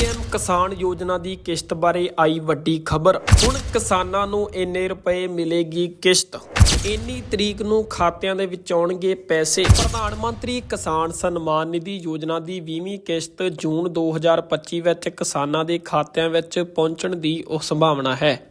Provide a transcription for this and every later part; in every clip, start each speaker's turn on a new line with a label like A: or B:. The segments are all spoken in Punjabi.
A: ਪੀਐਮ ਕਿਸਾਨ ਯੋਜਨਾ ਦੀ ਕਿਸ਼ਤ ਬਾਰੇ ਆਈ ਵੱਡੀ ਖਬਰ। ਹੁਣ ਕਿਸਾਨਾਂ ਨੂੰ ਇੰਨੇ ਰੁਪਏ ਮਿਲੇਗੀ ਕਿਸ਼ਤ। ਇੰਨੀ ਤਰੀਕ ਨੂੰ ਖਾਤਿਆਂ ਦੇ ਵਿੱਚ ਆਉਣਗੇ ਪੈਸੇ। ਪ੍ਰਧਾਨ ਮੰਤਰੀ ਕਿਸਾਨ ਸਨਮਾਨ ਨਿਧੀ ਯੋਜਨਾ ਦੀ 20ਵੀਂ ਕਿਸ਼ਤ ਜੂਨ 2025 ਵਿੱਚ ਕਿਸਾਨਾਂ ਦੇ ਖਾਤਿਆਂ ਵਿੱਚ ਪਹੁੰਚਣ ਦੀ ਉਹ ਸੰਭਾਵਨਾ ਹੈ।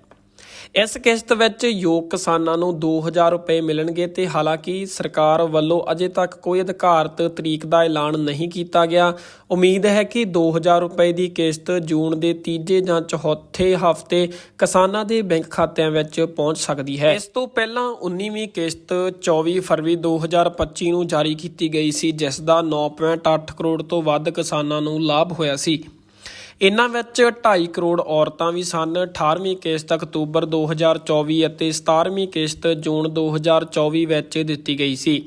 A: ਇਸ ਕਿਸ਼ਤ ਵਿੱਚ ਯੋਗ ਕਿਸਾਨਾਂ ਨੂੰ 2000 ਰੁਪਏ ਮਿਲਣਗੇ ਤੇ ਹਾਲਾਂਕਿ ਸਰਕਾਰ ਵੱਲੋਂ ਅਜੇ ਤੱਕ ਕੋਈ ਅਧਿਕਾਰਤ ਤਰੀਕ ਦਾ ਐਲਾਨ ਨਹੀਂ ਕੀਤਾ ਗਿਆ। ਉਮੀਦ ਹੈ ਕਿ 2000 ਰੁਪਏ ਦੀ ਕਿਸ਼ਤ ਜੂਨ ਦੇ ਤੀਜੇ ਜਾਂ ਚੌਥੇ ਹਫ਼ਤੇ ਕਿਸਾਨਾਂ ਦੇ ਬੈਂਕ ਖਾਤਿਆਂ ਵਿੱਚ ਪਹੁੰਚ ਸਕਦੀ ਹੈ। ਇਸ ਤੋਂ ਪਹਿਲਾਂ 19ਵੀਂ ਕਿਸ਼ਤ 24 ਫਰਵਰੀ 2025 ਨੂੰ ਜਾਰੀ ਕੀਤੀ ਗਈ ਸੀ, ਜਿਸ ਦਾ 9.8 ਕਰੋੜ ਤੋਂ ਵੱਧ ਕਿਸਾਨਾਂ ਨੂੰ ਲਾਭ ਹੋਇਆ ਸੀ। ਇਨ੍ਹਾਂ ਵਿੱਚ 2.5 ਕਰੋੜ ਔਰਤਾਂ ਵੀ ਸਨ। 18ਵੀਂ ਕਿਸ਼ਤ ਅਕਤੂਬਰ 2024 ਅਤੇ 17ਵੀਂ ਕਿਸ਼ਤ ਜੂਨ 2024 ਵਿੱਚ ਦਿੱਤੀ ਗਈ ਸੀ।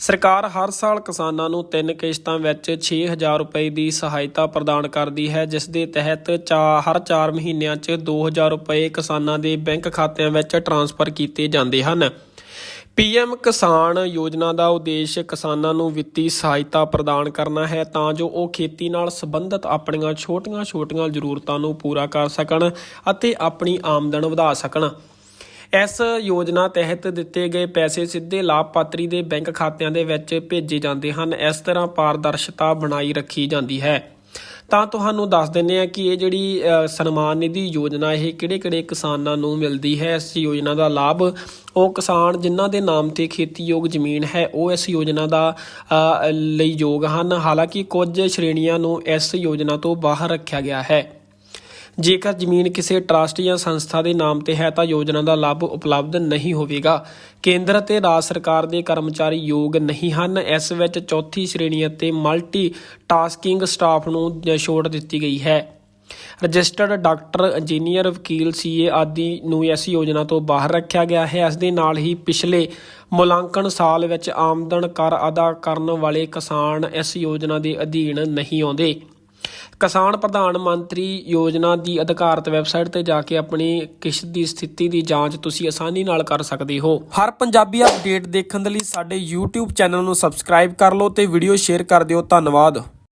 A: ਸਰਕਾਰ ਹਰ ਸਾਲ ਕਿਸਾਨਾਂ ਨੂੰ ਤਿੰਨ ਕਿਸ਼ਤਾਂ ਵਿੱਚ 6000 ਰੁਪਏ ਦੀ ਸਹਾਇਤਾ ਪ੍ਰਦਾਨ ਕਰਦੀ ਹੈ, ਜਿਸ ਦੇ ਤਹਿਤ ਚਾ, ਹਰ 4 ਮਹੀਨਿਆਂ 'ਚ 2000 ਰੁਪਏ ਕਿਸਾਨਾਂ ਦੇ ਬੈਂਕ ਖਾਤਿਆਂ ਵਿੱਚ ਟ੍ਰਾਂਸਫਰ ਕੀਤੇ ਜਾਂਦੇ ਹਨ। ਪੀਐਮ ਕਿਸਾਨ ਯੋਜਨਾ ਦਾ ਉਦੇਸ਼ ਕਿਸਾਨਾਂ ਨੂੰ ਵਿੱਤੀ ਸਹਾਇਤਾ ਪ੍ਰਦਾਨ ਕਰਨਾ ਹੈ ਤਾਂ ਜੋ ਉਹ ਖੇਤੀ ਨਾਲ ਸੰਬੰਧਿਤ ਆਪਣੀਆਂ ਛੋਟੀਆਂ-ਛੋਟੀਆਂ ਜ਼ਰੂਰਤਾਂ ਨੂੰ ਪੂਰਾ ਕਰ ਸਕਣ ਅਤੇ ਆਪਣੀ ਆਮਦਨ ਵਧਾ ਸਕਣ। ਇਸ ਯੋਜਨਾ ਤਹਿਤ ਦਿੱਤੇ ਗਏ ਪੈਸੇ ਸਿੱਧੇ ਲਾਭਪਾਤਰੀ ਦੇ ਬੈਂਕ ਖਾਤਿਆਂ ਦੇ ਵਿੱਚ ਭੇਜੇ ਜਾਂਦੇ ਹਨ। ਇਸ ਤਰ੍ਹਾਂ ਪਾਰਦਰਸ਼ਤਾ ਬਣਾਈ ਰੱਖੀ ਜਾਂਦੀ ਹੈ। ਤਾਂ ਤੁਹਾਨੂੰ ਦੱਸ ਦਿੰਨੇ ਆ ਕਿ ਇਹ ਜਿਹੜੀ ਸਨਮਾਨ ਨਿਧੀ ਯੋਜਨਾ ਇਹ ਕਿਹੜੇ-ਕਿਹੜੇ ਕਿਸਾਨਾਂ ਨੂੰ ਮਿਲਦੀ ਹੈ? ਇਸ ਯੋਜਨਾ ਦਾ ਲਾਭ ਉਹ ਕਿਸਾਨ ਜਿਨ੍ਹਾਂ ਦੇ ਨਾਮ ਤੇ ਖੇਤੀਯੋਗ ਜ਼ਮੀਨ ਹੈ, ਉਹ ਇਸ ਯੋਜਨਾ ਦਾ ਲਈ ਯੋਗ ਹਨ। ਹਾਲਾਂਕਿ ਕੁਝ ਸ਼੍ਰੇਣੀਆਂ ਨੂੰ ਇਸ ਯੋਜਨਾ ਤੋਂ ਬਾਹਰ ਰੱਖਿਆ ਗਿਆ ਹੈ। ਜੇਕਰ ਜ਼ਮੀਨ ਕਿਸੇ ਟਰਸਟ ਜਾਂ ਸੰਸਥਾ ਦੇ ਨਾਮ ਤੇ ਹੈ ਤਾਂ ਯੋਜਨਾ ਦਾ ਲਾਭ ਉਪਲਬਧ ਨਹੀਂ ਹੋਵੇਗਾ। ਕੇਂਦਰ ਅਤੇ ਰਾਜ ਸਰਕਾਰ ਦੇ ਕਰਮਚਾਰੀ ਯੋਗ ਨਹੀਂ ਹਨ। ਇਸ ਵਿੱਚ ਚੌਥੀ ਸ਼੍ਰੇਣੀ ਅਤੇ ਮਲਟੀ ਟਾਸਕਿੰਗ ਸਟਾਫ ਨੂੰ ਛੋਟ ਦਿੱਤੀ ਗਈ ਹੈ। ਰਜਿਸਟਰਡ ਡਾਕਟਰ, ਇੰਜੀਨੀਅਰ, ਵਕੀਲ ਸੀਏ ਆਦਿ ਨੂੰ ਇਸ ਯੋਜਨਾ ਤੋਂ ਬਾਹਰ ਰੱਖਿਆ ਗਿਆ ਹੈ। ਇਸ ਦੇ ਨਾਲ ਹੀ ਪਿਛਲੇ ਮੁਲਾਂਕਣ ਸਾਲ ਵਿੱਚ ਆਮਦਨ ਕਰ ਅਦਾ ਕਰਨ ਵਾਲੇ ਕਿਸਾਨ ਇਸ ਯੋਜਨਾ ਦੇ ਅਧੀਨ ਨਹੀਂ ਆਉਂਦੇ। ਕਿਸਾਨ ਪ੍ਰਧਾਨ ਮੰਤਰੀ ਯੋਜਨਾ ਦੀ ਅਧਿਕਾਰਤ ਵੈਬਸਾਈਟ ਤੇ ਜਾ ਕੇ ਆਪਣੀ ਕਿਸ਼ਤ ਦੀ ਸਥਿਤੀ ਦੀ ਜਾਂਚ ਤੁਸੀਂ ਆਸਾਨੀ ਨਾਲ ਕਰ ਸਕਦੇ ਹੋ। ਹਰ ਪੰਜਾਬੀ ਅਪਡੇਟ ਦੇਖਣ ਦੇ ਲਈ ਸਾਡੇ YouTube ਚੈਨਲ ਨੂੰ ਸਬਸਕ੍ਰਾਈਬ ਕਰ ਲਓ ਤੇ ਵੀਡੀਓ ਸ਼ੇਅਰ ਕਰ ਦਿਓ। ਧੰਨਵਾਦ।